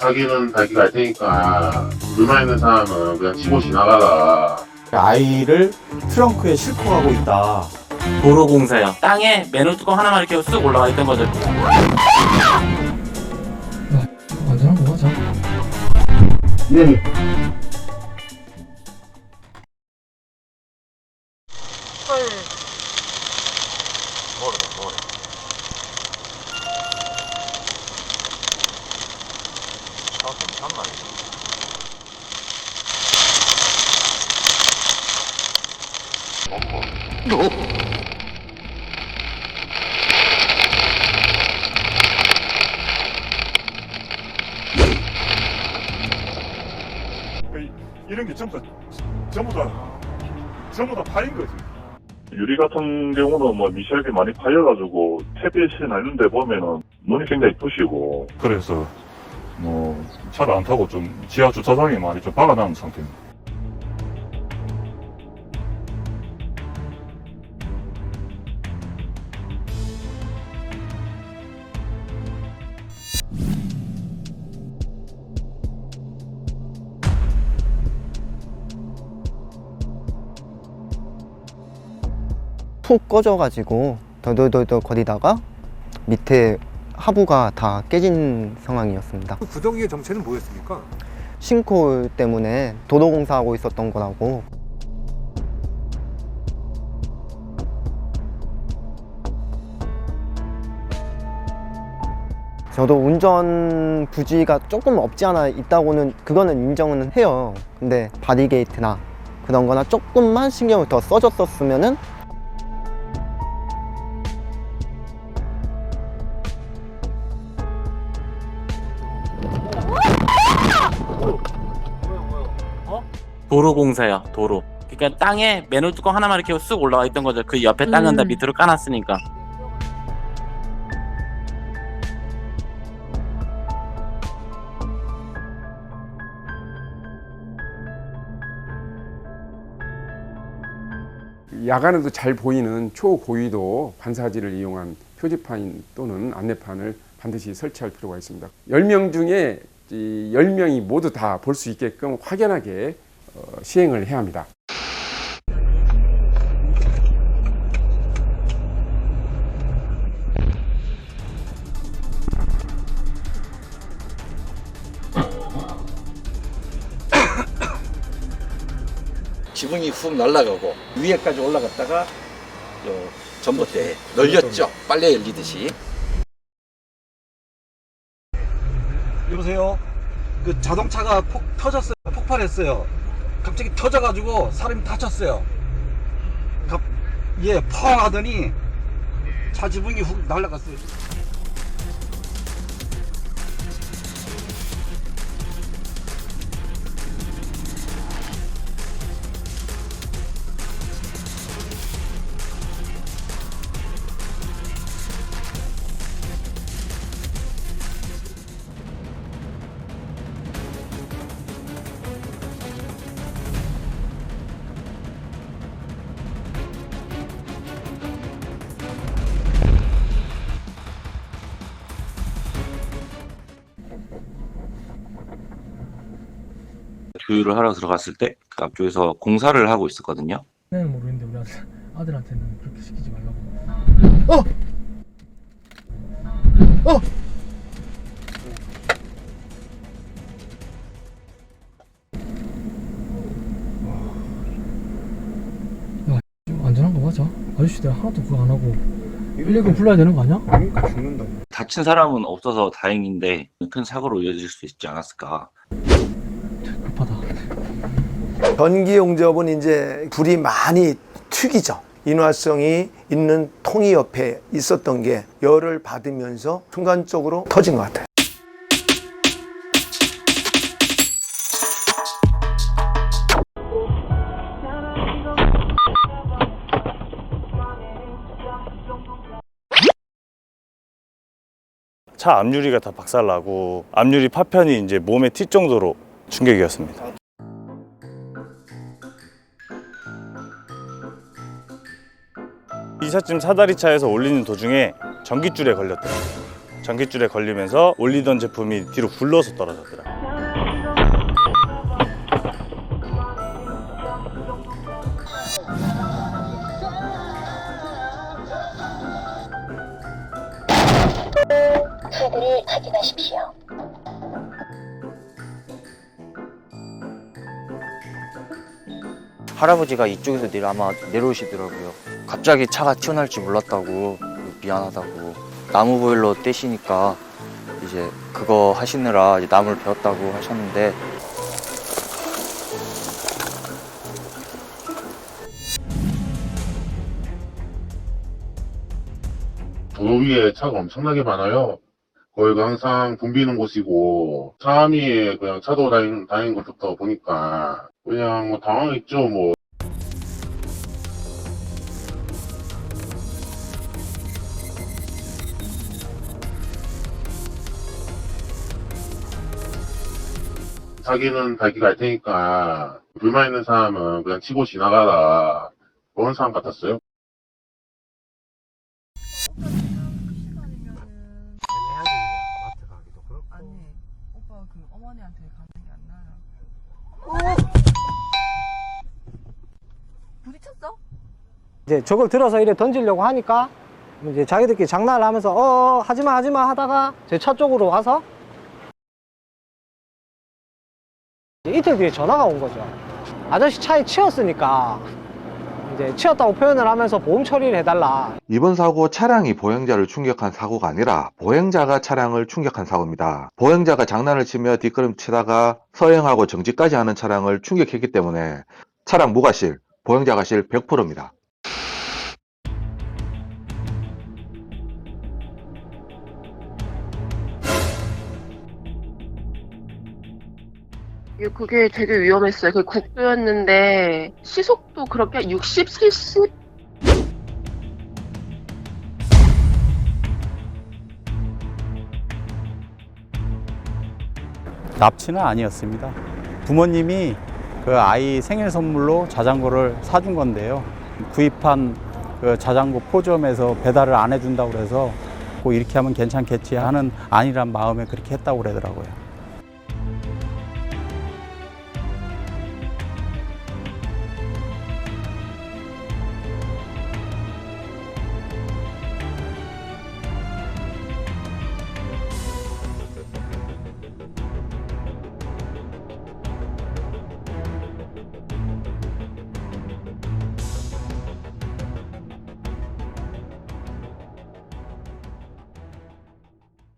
자기는 자기 갈 테니까 불만 있는 사람은 그냥 치고 지나가라. 아이를 트렁크에 싣고 가고 있다. 도로공사요. 땅에 맨홀 뚜껑 하나만 이렇게 쑥 올라가 있던 거죠. 안전한 거 맞아? 네. 이 런 게 전부 다 전부 다 전부 다 파인 거지. 유리 같은 경우는 뭐 미세하게 많이 파여가지고 태비시나 이런 데 보면은 눈이 굉장히 부시고 그래서 뭐 차를 안 타고 좀 지하 주차장에 많이 좀 박아놓은 상태입니다. 푹 꺼져가지고 더덜덜덜 거리다가 밑에 하부가 다 깨진 상황이었습니다. 그 구덩이의 정체는 뭐였습니까? 싱크홀 때문에 도로 공사하고 있었던 거라고 저도 운전 부지가 조금 없지 않아 있다고는 그거는 인정은 해요 근데 바디게이트나 그런 거나 조금만 신경을 더 써줬었으면은 도로 공사요. 도로. 그러니까 땅에 맨홀 뚜껑 하나만 이렇게 쑥 올라가 있던 거죠. 그 옆에 땅은 다 밑으로 까놨으니까. 야간에도 잘 보이는 초고위도 반사지를 이용한 표지판 또는 안내판을 반드시 설치할 필요가 있습니다. 10명 중에 이 10명이 모두 다 볼 수 있게끔 확연하게 어, 시행을 해야 합니다. 지붕이 훅 날아가고 위에까지 올라갔다가 요 전봇대에 널렸죠. 빨래 열리듯이. 여보세요. 그 자동차가 폭 터졌어요. 폭발했어요. 갑자기 터져가지고 사람이 다쳤어요. 갑, 예, 펑 하더니 차 지붕이 훅 날아갔어요. 교육을 하러 들어갔을 때 그 앞쪽에서 공사를 하고 있었거든요. 는 모르겠는데 우리 아들, 아들한테는 그렇게 시키지 말라고. 어! 어! 야, 좀 안전한 거 맞아? 아저씨 내가 하나도 그거 안 하고 119 불러야 되는 거 아니야? 그러니까 죽는다. 다친 사람은 없어서 다행인데 큰 사고로 이어질 수 있지 않았을까. 전기 용접은 이제 불이 많이 튀기죠. 인화성이 있는 통이 옆에 있었던 게 열을 받으면서 순간적으로 터진 것 같아요. 차 앞유리가 다 박살나고 앞유리 파편이 이제 몸에 튈 정도로 충격이었습니다. 이삿짐 사다리 차에서 올리는 도중에 전기줄에 걸렸더라고요. 전깃줄에 걸리면서 올리던 제품이 뒤로 굴러서 떨어졌더라. 카드를 확인하십시오. 할아버지가 이쪽에서 내려 아마 내려오시더라고요. 갑자기 차가 튀어나올 줄 몰랐다고 미안하다고 나무 보일러 떼시니까 이제 그거 하시느라 이제 나무를 베었다고 하셨는데 도로 위에 차가 엄청나게 많아요. 거기가 항상 붐비는 곳이고 사람이 그냥 차도 다니는 걸 좋다 보니까 그냥 뭐 당황했죠 뭐. 자기는 밝게 갈 테니까 불만 있는 사람은 그냥 치고 지나가라 그런 사람 같았어요. 이제 저걸 들어서 이래 던지려고 하니까 이제 자기들끼리 장난을 하면서 어, 어 하지마 하지마 하다가 제 차 쪽으로 와서 이제 이틀 뒤에 전화가 온 거죠. 아저씨 차에 치였으니까 이제 치였다고 표현을 하면서 보험 처리를 해달라. 이번 사고 차량이 보행자를 충격한 사고가 아니라 보행자가 차량을 충격한 사고입니다. 보행자가 장난을 치며 뒷걸음치다가 서행하고 정지까지 하는 차량을 충격했기 때문에 차량 무과실, 보행자 과실 100%입니다. 그게 되게 위험했어요. 그 국도였는데 시속도 그렇게 60, 70 납치는 아니었습니다. 부모님이 그 아이 생일 선물로 자전거를 사준 건데요. 구입한 그 자전거 포점에서 배달을 안 해준다고 그래서 꼭 이렇게 하면 괜찮겠지 하는 안일한 마음에 그렇게 했다고 그러더라고요.